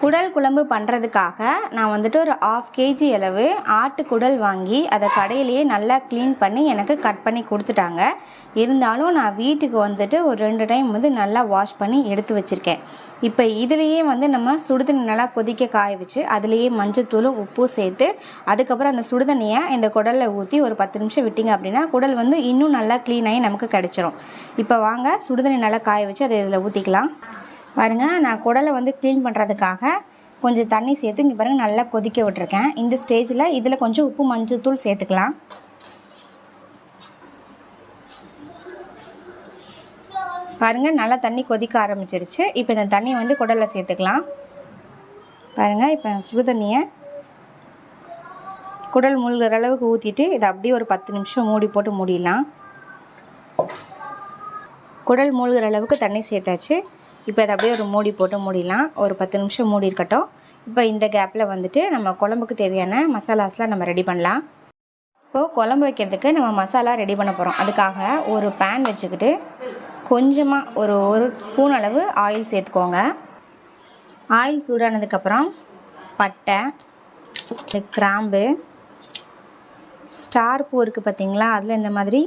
குடல் குழம்பு பண்ணுறதுக்காக நான் வந்துட்டு ஒரு ஆஃப் கேஜி அளவு ஆட்டு குடல் வாங்கி அதை கடையிலேயே நல்லா க்ளீன் பண்ணி எனக்கு கட் பண்ணி கொடுத்துட்டாங்க. இருந்தாலும் நான் வீட்டுக்கு வந்துட்டு ஒரு ரெண்டு டைம் வந்து நல்லா வாஷ் பண்ணி எடுத்து வச்சுருக்கேன். இப்போ இதுலேயே வந்து நம்ம சுடுதண்ணி நல்லா கொதிக்க காய வச்சு அதுலேயே மஞ்சத்தூளும் உப்பும் சேர்த்து அதுக்கப்புறம் அந்த சுடுதண்ணியை இந்த குடலில் ஊற்றி ஒரு பத்து நிமிஷம் விட்டிங்க அப்படின்னா குடல் வந்து இன்னும் நல்லா க்ளீனாகி நமக்கு கிடச்சிரும். இப்போ வாங்க சுடுதண்ணி நல்லா காய வச்சு அதை இதில் ஊற்றிக்கலாம் பாருங்க நான் குடலை வந்து க்ளீன் பண்ணுறதுக்காக கொஞ்சம் தண்ணி சேர்த்து இங்கே பாருங்கள் நல்லா கொதிக்க விட்டுருக்கேன். இந்த ஸ்டேஜில் இதில் கொஞ்சம் உப்பு மஞ்சள் தூள் சேர்த்துக்கலாம். பாருங்கள் நல்லா தண்ணி கொதிக்க ஆரம்பிச்சிருச்சு. இப்போ இந்த தண்ணியை வந்து குடலில் சேர்த்துக்கலாம். பாருங்கள் இப்போ சுடு தண்ணியை குடல் மூழ்கிற அளவுக்கு ஊற்றிட்டு இதை அப்படியே ஒரு பத்து நிமிஷம் மூடி போட்டு மூடிடலாம். குடல் மூழ்கிற அளவுக்கு தண்ணி சேர்த்தாச்சு. இப்போ அதை அப்படியே ஒரு மூடி போட்டு மூடிடலாம். ஒரு பத்து நிமிஷம் மூடி இருக்கட்டும். இப்போ இந்த கேப்பில் வந்துட்டு நம்ம குழம்புக்கு தேவையான மசாலாஸ்லாம் நம்ம ரெடி பண்ணலாம். இப்போது குழம்பு வைக்கிறதுக்கு நம்ம மசாலா ரெடி பண்ண போகிறோம் அதுக்காக ஒரு பேன் வச்சுக்கிட்டு கொஞ்சமாக ஒரு ஒரு ஸ்பூன் அளவு ஆயில் சேர்த்துக்கோங்க. ஆயில் சூடானதுக்கப்புறம் பட்டை இந்த கிராம்பு ஸ்டார் பூ இருக்குது பார்த்தீங்களா? அதில் இந்த மாதிரி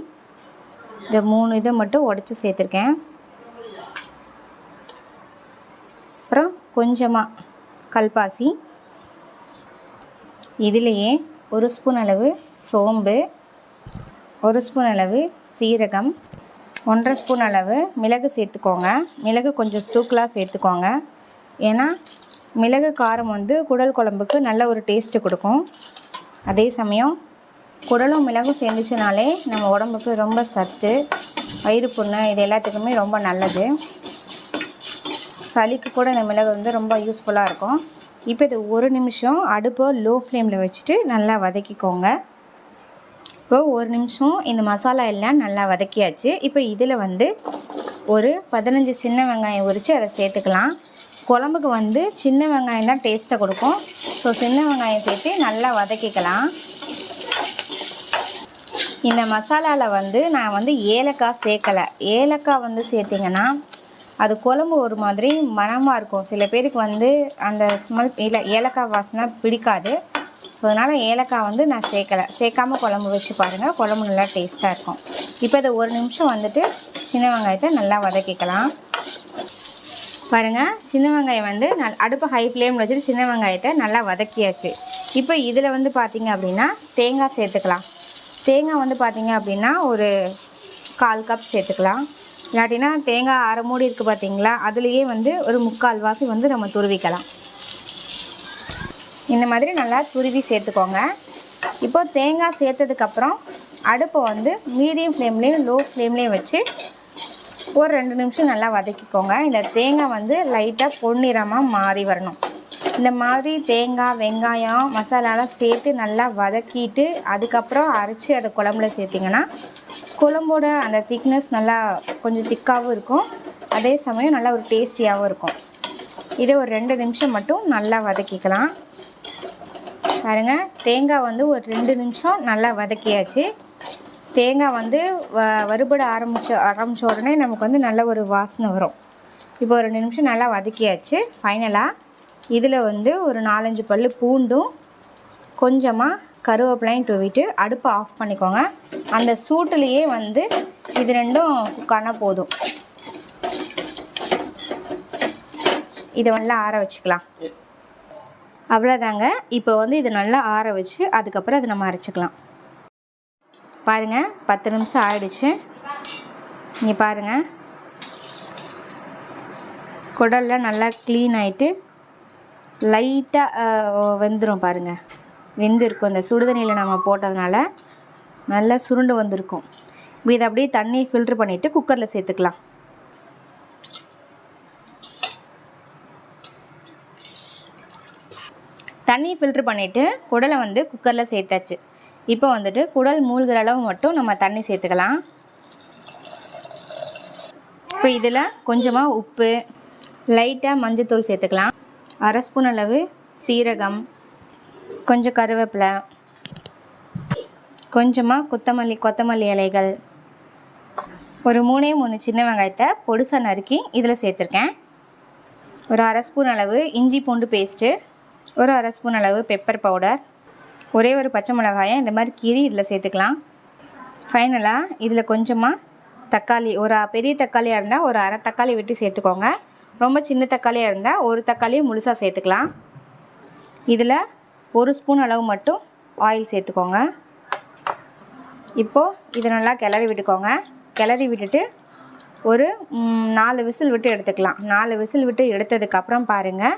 இந்த மூணு இதை மட்டும் உடச்சி சேர்த்துருக்கேன். அப்புறம் கொஞ்சமாக கல்பாசி. இதுலேயே ஒரு ஸ்பூன் அளவு சோம்பு ஒரு ஸ்பூன் அளவு சீரகம் ஒன்றரை ஸ்பூன் அளவு மிளகு சேர்த்துக்கோங்க. மிளகு கொஞ்சம் தூக்கலாக சேர்த்துக்கோங்க. ஏன்னா மிளகு காரம் வந்து குடல் குழம்புக்கு நல்ல ஒரு டேஸ்ட்டு கொடுக்கும். அதே சமயம் குடலும் மிளகும் சேர்ந்துச்சுனாலே நம்ம உடம்புக்கு ரொம்ப சத்து வயிறு புண்ணு இது எல்லாத்துக்குமே ரொம்ப நல்லது. சளிக்கு கூட இந்த மிளகு வந்து ரொம்ப யூஸ்ஃபுல்லாக இருக்கும். இப்போ இது ஒரு நிமிஷம் அடுப்பை லோ ஃப்ளேமில் வச்சுட்டு நல்லா வதக்கிக்கோங்க. இப்போ ஒரு நிமிஷம் இந்த மசாலா எல்லாம் நல்லா வதக்கியாச்சு. இப்போ இதில் வந்து ஒரு பதினஞ்சு சின்ன வெங்காயம் உரித்து அதை சேர்த்துக்கலாம். குழம்புக்கு வந்து சின்ன வெங்காயம் தான் டேஸ்ட்டை கொடுக்கும். ஸோ சின்ன வெங்காயம் சேர்த்து நல்லா வதக்கிக்கலாம். இந்த மசாலாவில் வந்து நான் வந்து ஏலக்காய் சேர்க்கலை. ஏலக்காய் வந்து சேர்த்திங்கன்னா அது குழம்பு ஒரு மாதிரி மணமாக இருக்கும். சில பேருக்கு வந்து அந்த ஸ்மெல் இல்லை ஏலக்காய் வாசனை பிடிக்காது. ஸோ அதனால் ஏலக்காய் வந்து நான் சேர்க்கலை. சேர்க்காம குழம்பு வச்சு பாருங்கள் குழம்பு நல்லா டேஸ்ட்டாக இருக்கும். இப்போ இதை ஒரு நிமிஷம் வந்துட்டு சின்ன வெங்காயத்தை நல்லா வதக்கிக்கலாம். பாருங்கள் சின்ன வெங்காயம் வந்து நல் அடுப்பு ஹை ஃப்ளேமில் வச்சுட்டு சின்ன வெங்காயத்தை நல்லா வதக்கியாச்சு. இப்போ இதில் வந்து பார்த்திங்க அப்படின்னா தேங்காய் சேர்த்துக்கலாம். தேங்காய் வந்து பார்த்திங்க அப்படின்னா ஒரு கால் கப் சேர்த்துக்கலாம். இல்லாட்டினா தேங்காய் அரை மூடி இருக்குது பார்த்தீங்களா அதுலேயே வந்து ஒரு முக்கால் வாசி வந்து நம்ம துருவிக்கலாம். இந்த மாதிரி நல்லா துருவி சேர்த்துக்கோங்க. இப்போ தேங்காய் சேர்த்ததுக்கப்புறம் அடுப்பை வந்து மீடியம் ஃப்ளேம்லேயும் லோ ஃப்ளேம்லேயும் வச்சு ஒரு ரெண்டு நிமிஷம் நல்லா வதக்கிக்கோங்க. இந்த தேங்காய் வந்து லைட்டாக பொன்னிறமாக மாறி வரணும். இந்த மாதிரி தேங்காய் வெங்காயம் மசாலாலாம் சேர்த்து நல்லா வதக்கிட்டு அதுக்கப்புறம் அரைச்சி அதை குழம்புல சேர்த்திங்கன்னா குழம்போட அந்த திக்னஸ் நல்லா கொஞ்சம் திக்காகவும் இருக்கும். அதே சமயம் நல்லா ஒரு டேஸ்டியாகவும் இருக்கும். இதை ஒரு ரெண்டு நிமிஷம் மட்டும் நல்லா வதக்கிக்கலாம். பாருங்க தேங்காய் வந்து ஒரு ரெண்டு நிமிஷம் நல்லா வதக்கியாச்சு. தேங்காய் வந்து வ வறுபட ஆரம்பிச்ச ஆரம்பித்த உடனே நமக்கு வந்து நல்ல ஒரு வாசனை வரும். இப்போ ஒரு ரெண்டு நிமிஷம் நல்லா வதக்கியாச்சு. ஃபைனலாக இதில் வந்து ஒரு நாலஞ்சு பல் பூண்டும் கொஞ்சமாக கருவேப்பிலையும் தூவிட்டு அடுப்பை ஆஃப் பண்ணிக்கோங்க. அந்த சூட்டுலேயே வந்து இது ரெண்டும் குக்கான போதும். இதை நல்லா ஆற வச்சுக்கலாம். அவ்வளோதாங்க இப்போ வந்து இதை நல்லா ஆற வச்சு அதுக்கப்புறம் அதை நம்ம அரைச்சிக்கலாம். பாருங்கள் பத்து நிமிஷம் ஆயிடுச்சு. இங்கே பாருங்கள் குடல்லாம் நல்லா க்ளீன் ஆகிட்டு லைட்டாக வெந்துடும் பாருங்கள் வெந்திருக்கும். இந்த சுடுதண்ணியில் நம்ம போட்டதுனால நல்லா சுருண்டு வந்திருக்கும். இப்போ இதை அப்படியே தண்ணி ஃபில்ட்ரு பண்ணிவிட்டு குக்கரில் சேர்த்துக்கலாம். தண்ணி ஃபில்ட்ரு பண்ணிவிட்டு குடலை வந்து குக்கரில் சேர்த்தாச்சு. இப்போ வந்துட்டு குடல் மூழ்கிற அளவு மட்டும் நம்ம தண்ணி சேர்த்துக்கலாம். இப்போ இதில் கொஞ்சமாக உப்பு லைட்டாக மஞ்சத்தூள் சேர்த்துக்கலாம். அரை ஸ்பூன் அளவு சீரகம் கொஞ்சம் கருவேப்பிலை கொஞ்சமாக கொத்தமல்லி கொத்தமல்லி இலைகள். ஒரு மூணே மூணு சின்ன வெங்காயத்தை பொடுசாக நறுக்கி இதில் சேர்த்துருக்கேன். ஒரு அரை ஸ்பூன் அளவு இஞ்சி பூண்டு பேஸ்ட்டு ஒரு அரை ஸ்பூன் அளவு பெப்பர் பவுடர் ஒரே ஒரு பச்சை மிளகாயை இந்த மாதிரி கீறி இதில் சேர்த்துக்கலாம். ஃபைனலாக இதில் கொஞ்சமாக தக்காளி ஒரு பெரிய தக்காளியாக இருந்தால் ஒரு அரை தக்காளி வெட்டி சேர்த்துக்கோங்க. ரொம்ப சின்ன தக்காளியாக இருந்தால் ஒரு தக்காளியும் முழுசாக சேர்த்துக்கலாம். இதில் ஒரு ஸ்பூன் அளவு மட்டும் ஆயில் சேர்த்துக்கோங்க. இப்போது இதை நல்லா கிளறி விட்டுக்கோங்க. கிளறி விட்டுட்டு ஒரு நாலு விசில் விட்டு எடுத்துக்கலாம். நாலு விசில் விட்டு எடுத்ததுக்கப்புறம் பாருங்கள்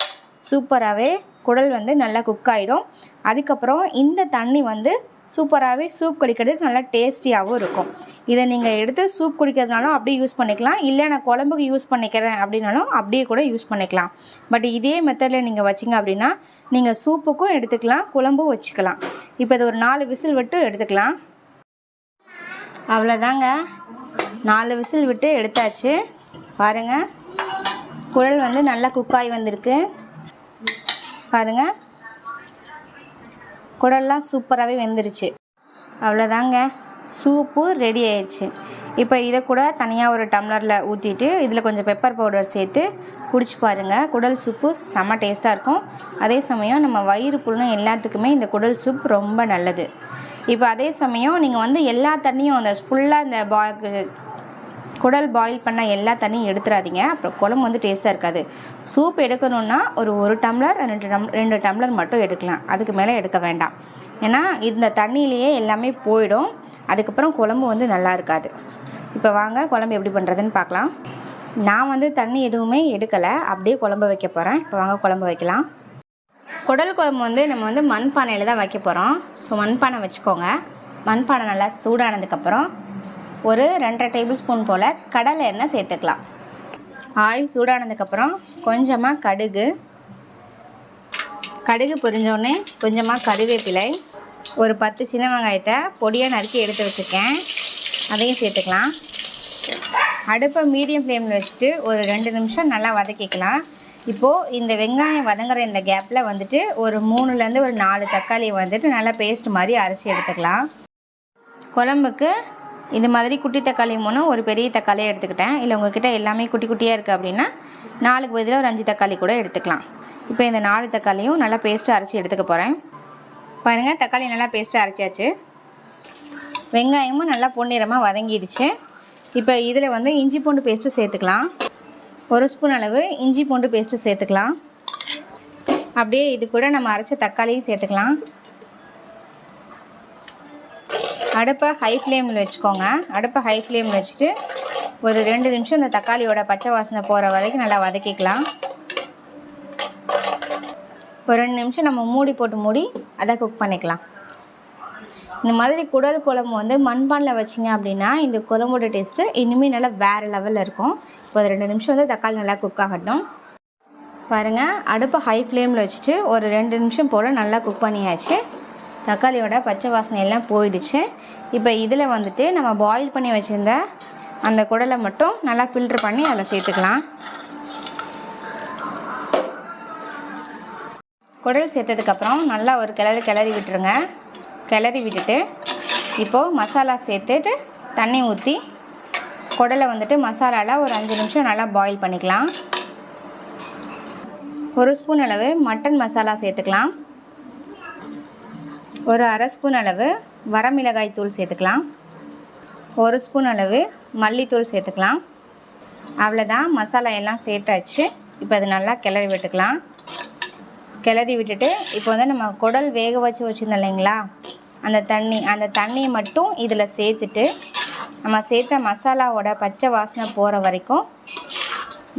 சூப்பராகவே குடல் வந்து நல்லா குக் ஆகிடும் அதுக்கப்புறம் இந்த தண்ணி வந்து சூப்பராகவே சூப் குடிக்கிறதுக்கு நல்லா டேஸ்டியாகவும் இருக்கும். இதை நீங்கள் எடுத்து சூப் குடிக்கிறதுனாலும் அப்படியே யூஸ் பண்ணிக்கலாம். இல்லை நான் குழம்புக்கு யூஸ் பண்ணிக்கிறேன் அப்படின்னாலும் அப்படியே கூட யூஸ் பண்ணிக்கலாம். பட் இதே மெத்தடில் நீங்கள் வச்சிங்க அப்படின்னா நீங்கள் சூப்புக்கும் எடுத்துக்கலாம் குழம்பும் வச்சுக்கலாம். இப்போ இது ஒரு நாலு விசில் விட்டு எடுத்துக்கலாம். அவ்வளோதாங்க. நாலு விசில் விட்டு எடுத்தாச்சு. பாருங்கள் குழல் வந்து நல்லா குக்காய் வந்திருக்கு. பாருங்கள் குடல்லாம் சூப்பராகவே வெந்துருச்சு. அவ்வளோதாங்க. சூப்பு ரெடி ஆயிடுச்சு. இப்போ இதை கூட தனியாக ஒரு டம்ளரில் ஊற்றிட்டு இதில் கொஞ்சம் பெப்பர் பவுடர் சேர்த்து குடிச்சு பாருங்கள் குடல் சூப்பு செம்ம டேஸ்ட்டாக இருக்கும். அதே சமயம் நம்ம வயிறு புண்ணும் எல்லாத்துக்குமே இந்த குடல் சூப் ரொம்ப நல்லது. இப்போ அதே சமயம் நீங்கள் வந்து எல்லா தண்ணியும் அந்த ஃபுல்லாக இந்த பா குடல் பாயில் பண்ண எல்லா தண்ணியும் எடுத்துடாதீங்க அப்புறம் குழம்பு வந்து டேஸ்ட்டாக இருக்காது. சூப் எடுக்கணுன்னா ஒரு ஒரு டம்ளர் ரெண்டு டம் ரெண்டு டம்ளர் மட்டும் எடுக்கலாம். அதுக்கு மேலே எடுக்க வேண்டாம். ஏன்னா இந்த தண்ணியிலேயே எல்லாமே போயிடும். அதுக்கப்புறம் குழம்பு வந்து நல்லா இருக்காது. இப்போ வாங்க குழம்பு எப்படி பண்ணுறதுன்னு பார்க்கலாம். நான் வந்து தண்ணி எதுவுமே எடுக்கலை. அப்படியே குழம்பு வைக்க போகிறேன் இப்போ வாங்க குழம்பு வைக்கலாம். குடல் குழம்பு வந்து நம்ம வந்து மண்பானையில் தான் வைக்க போகிறோம் ஸோ மண்பானை வச்சுக்கோங்க. மண்பானை நல்லா சூடானதுக்கப்புறம் ஒரு ரெண்டரை டேபிள் ஸ்பூன் போல் கடலை எண்ணெய் சேர்த்துக்கலாம். ஆயில் சூடானதுக்கப்புறம் கொஞ்சமாக கடுகு. கடுகு பொரிஞ்சோடனே கொஞ்சமாக கருவேப்பிலை ஒரு பத்து சின்ன வெங்காயத்தை பொடியாக நறுக்கி எடுத்து வச்சுருக்கேன். அதையும் சேர்த்துக்கலாம். அடுப்பை மீடியம் ஃப்ளேமில் வச்சுட்டு ஒரு ரெண்டு நிமிஷம் நல்லா வதக்கிக்கலாம். இப்போது இந்த வெங்காயம் வதங்குற இந்த கேப்பில் வந்துட்டு ஒரு மூணுலேருந்து ஒரு நாலு தக்காளியை வந்துட்டு நல்லா பேஸ்ட் மாதிரி அரைச்சி எடுத்துக்கலாம். குழம்புக்கு இது மாதிரி குட்டி தக்காளி மூணு ஒரு பெரிய தக்காளியை எடுத்துக்கிட்டேன். இல்லை உங்ககிட்ட எல்லாமே குட்டி குட்டியாக இருக்குது அப்படின்னா நாலுக்கு பதிலாக ஒரு அஞ்சு தக்காளி கூட எடுத்துக்கலாம். இப்போ இந்த நாலு தக்காளியும் நல்லா பேஸ்ட்டு அரைச்சி எடுத்துக்க போகிறேன் பாருங்கள் தக்காளி நல்லா பேஸ்ட்டு அரைச்சாச்சு. வெங்காயமும் நல்லா பொன்னிறமாக வதங்கிடுச்சு. இப்போ இதில் வந்து இஞ்சி பூண்டு பேஸ்ட்டு சேர்த்துக்கலாம். ஒரு ஸ்பூன் அளவு இஞ்சி பூண்டு பேஸ்ட்டு சேர்த்துக்கலாம். அப்படியே இது கூட நம்ம அரைச்ச தக்காளியும் சேர்த்துக்கலாம். அடுப்பை ஹை ஃப்ளேமில் வச்சுக்கோங்க. அடுப்பை ஹை ஃப்ளேமில் வச்சுட்டு ஒரு ரெண்டு நிமிஷம் இந்த தக்காளியோட பச்சை வாசனை போகிற வரைக்கும் நல்லா வதக்கிக்கலாம். ஒரு ரெண்டு நிமிஷம் நம்ம மூடி போட்டு மூடி அதை குக் பண்ணிக்கலாம். இந்த மாதிரி குடல் குழம்பு வந்து மண்பானில் வச்சிங்க அப்படின்னா இந்த குழம்போட டேஸ்ட்டு இனிமேல் நல்லா வேறு லெவலில் இருக்கும். இப்போ ஒரு ரெண்டு நிமிஷம் வந்து தக்காளி நல்லா குக் ஆகட்டும். பாருங்கள் அடுப்பை ஹை ஃப்ளேமில் வச்சுட்டு ஒரு ரெண்டு நிமிஷம் போல் நல்லா குக் பண்ணியாச்சு. தக்காளியோட பச்சை வாசனை எல்லாம் போயிடுச்சு. இப்போ இதில் வந்துட்டு நம்ம பாயில் பண்ணி வச்சுருந்த அந்த குடலை மட்டும் நல்லா ஃபில்ட்ரு பண்ணி அதில் சேர்த்துக்கலாம். குடல் சேர்த்ததுக்கப்புறம் நல்லா ஒரு கிளறி கிளறி விட்டுருங்க. கிளறி விட்டுட்டு இப்போது மசாலா சேர்த்துட்டு தண்ணி ஊற்றி குடலை வந்துட்டு மசாலாவில் ஒரு அஞ்சு நிமிஷம் நல்லா பாயில் பண்ணிக்கலாம். ஒரு ஸ்பூன் அளவு மட்டன் மசாலா சேர்த்துக்கலாம். ஒரு அரை ஸ்பூன் அளவு வரமிளகாய் தூள் சேர்த்துக்கலாம். ஒரு ஸ்பூன் அளவு மல்லித்தூள் சேர்த்துக்கலாம். அவ்வளோதான் மசாலா எல்லாம் சேர்த்தாச்சு. இப்போ அது நல்லா கிளறி விட்டுக்கலாம். கிளறி விட்டுட்டு இப்போ வந்து நம்ம குடல் வேக வச்சு வச்சுருந்தோம் இல்லைங்களா? அந்த தண்ணி அந்த தண்ணியை மட்டும் இதில் சேர்த்துட்டு நம்ம சேர்த்த மசாலாவோட பச்சை வாசனை போகிற வரைக்கும்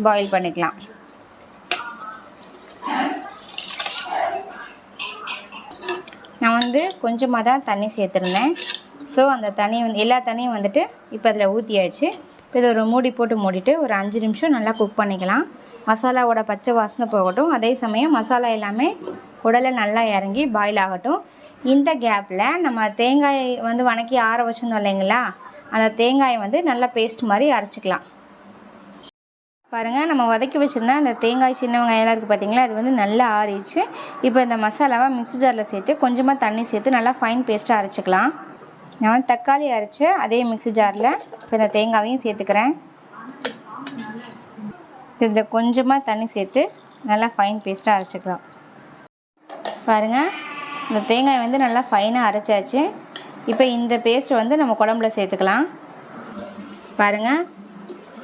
பாயில் பண்ணிக்கலாம் நான் வந்து கொஞ்சமாக தான் தண்ணி சேர்த்துருந்தேன். ஸோ அந்த தண்ணி வந்து எல்லா தண்ணியும் வந்துட்டு இப்போ அதில் ஊற்றியாச்சு இப்போ இதை ஒரு மூடி போட்டு மூடிட்டு ஒரு அஞ்சு நிமிஷம் நல்லா குக் பண்ணிக்கலாம். மசாலாவோட பச்சை வாசனை போகட்டும். அதே சமயம் மசாலா எல்லாமே உடலை நல்லா இறங்கி பாயில் ஆகட்டும். இந்த கேப்பில் நம்ம தேங்காய் வந்து வணக்கி ஆற வச்சுருந்தோம் இல்லைங்களா? அந்த தேங்காயை வந்து நல்லா பேஸ்ட் மாதிரி அரைச்சிக்கலாம். பாருங்கள் நம்ம வதக்கி வச்சுருந்தா அந்த தேங்காய் சின்ன வெங்காயம்லாம் இருக்குது பார்த்தீங்களா அது வந்து நல்லா ஆறிடுச்சு. இப்போ இந்த மசாலாவை மிக்ஸி ஜாரில் சேர்த்து கொஞ்சமாக தண்ணி சேர்த்து நல்லா ஃபைன் பேஸ்ட்டாக அரைச்சிக்கலாம். நான் வந்து தக்காளி அரைச்சி அதே மிக்ஸி ஜாரில் இப்போ இந்த தேங்காவையும் சேர்த்துக்கிறேன். இப்போ இதில் கொஞ்சமாக தண்ணி சேர்த்து நல்லா ஃபைன் பேஸ்ட்டாக அரைச்சிக்கலாம். பாருங்கள் இந்த தேங்காய் வந்து நல்லா ஃபைனாக அரைச்சாச்சு. இப்போ இந்த பேஸ்ட்டை வந்து நம்ம குழம்புல சேர்த்துக்கலாம். பாருங்கள்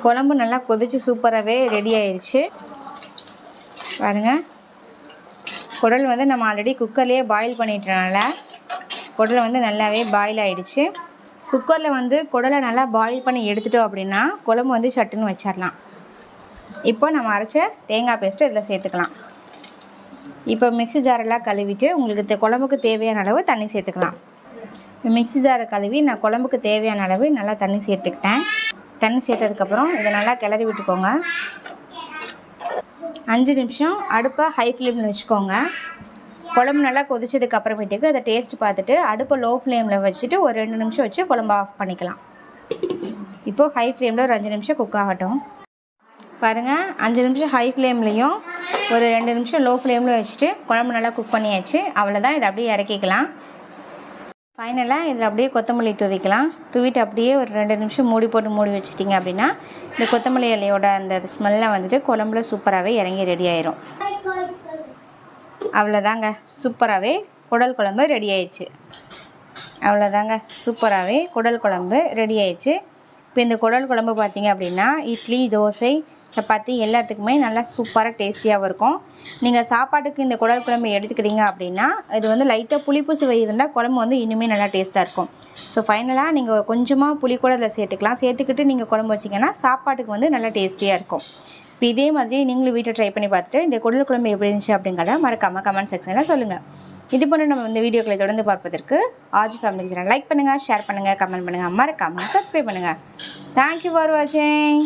குழம்பு நல்லா கொதிச்சு சூப்பராகவே ரெடி ஆயிடுச்சு பாருங்கள் குடல் வந்து நம்ம ஆல்ரெடி குக்கர்லேயே பாயில் பண்ணிட்டனால குடல் வந்து நல்லாவே பாயில் ஆகிடுச்சு குக்கரில் வந்து குடலை நல்லா பாயில் பண்ணி எடுத்துட்டோம் அப்படின்னா குழம்பு வந்து சட்டுன்னு வச்சிடலாம் இப்போ நம்ம அரைச்ச தேங்காய் பேஸ்ட்டு இதில் சேர்த்துக்கலாம். இப்போ மிக்ஸி ஜாரெல்லாம் கழுவிட்டு உங்களுக்கு குழம்புக்கு தேவையான அளவு தண்ணி சேர்த்துக்கலாம். மிக்சி மிக்ஸி ஜாரை கழுவி நான் குழம்புக்கு தேவையான அளவு நல்லா தண்ணி சேர்த்துக்கிட்டேன். தண்ணி சேர்த்ததுக்கப்புறம் இதை நல்லா கிளறி விட்டுக்கோங்க. அஞ்சு நிமிஷம் அடுப்பை ஹை ஃப்ளேமில் வச்சுக்கோங்க. குழம்பு நல்லா கொதிச்சதுக்கு அப்புறமேட்டுக்கு அதை டேஸ்ட் பார்த்துட்டு அடுப்பை லோ ஃப்ளேமில் வச்சுட்டு ஒரு ரெண்டு நிமிஷம் வச்சு குழம்பு ஆஃப் பண்ணிக்கலாம். இப்போது ஹை ஃப்ளேமில் ஒரு அஞ்சு நிமிஷம் குக் ஆகட்டும். பாருங்கள் அஞ்சு நிமிஷம் ஹை ஃப்ளேம்லேயும் ஒரு ரெண்டு நிமிஷம் லோ ஃப்ளேமில் வச்சுட்டு குழம்பு நல்லா குக் பண்ணியாச்சு. அவ்வளோதான் இதை அப்படியே இறக்கிக்கலாம். ஃபைனலாக இதில் அப்படியே கொத்தமல்லி தூவிக்கலாம். தூவிட்டு அப்படியே ஒரு ரெண்டு நிமிஷம் மூடி போட்டு மூடி வச்சிட்டிங்க அப்படின்னா இந்த கொத்தமல்லி இலையோட அந்த ஸ்மெல்லாம் வந்துட்டு குழம்புல சூப்பராகவே இறங்கி ரெடி ஆயிரும். அவ்வளோதாங்க சூப்பராகவே குடல் குழம்பு ரெடி ஆயிடுச்சு. அவ்வளோதாங்க சூப்பராகவே குடல் குழம்பு ரெடி ஆயிடுச்சு. இப்போ இந்த குடல் குழம்பு பார்த்தீங்க அப்படின்னா இட்லி தோசை சப்பாத்தி எல்லாத்துக்குமே நல்லா சூப்பராக டேஸ்டியாகவும் இருக்கும். நீங்கள் சாப்பாட்டுக்கு இந்த குடல் குழம்பு எடுத்துக்கிறீங்க அப்படின்னா இது வந்து லைட்டாக புளிப்பு சுவை இருந்தால் குழம்பு வந்து இன்னுமே நல்லா டேஸ்ட்டாக இருக்கும். ஸோ ஃபைனலாக நீங்கள் கொஞ்சமாக புளி கூட அதில் சேர்த்துக்கலாம். சேர்த்துக்கிட்டு நீங்கள் குழம்பு வச்சிங்கன்னா சாப்பாட்டுக்கு வந்து நல்லா டேஸ்டியாக இருக்கும். இப்போ இதே மாதிரி நீங்களும் வீட்டில் ட்ரை பண்ணி பார்த்துட்டு இந்த குடல் குழம்பு எப்படி இருந்துச்சு அப்படிங்கிறத மறக்காமல் கமெண்ட் செக்ஷனில் சொல்லுங்கள் இது போன்ற நம்ம இந்த வீடியோக்களை தொடர்ந்து பார்ப்பதற்கு ஆஜ் ஃபேமிலி சேனல் லைக் பண்ணுங்கள் ஷேர் பண்ணுங்கள் கமெண்ட் பண்ணுங்கள் மறக்காமல் சப்ஸ்கிரைப் பண்ணுங்கள் தேங்க்யூ ஃபார் வாட்சிங்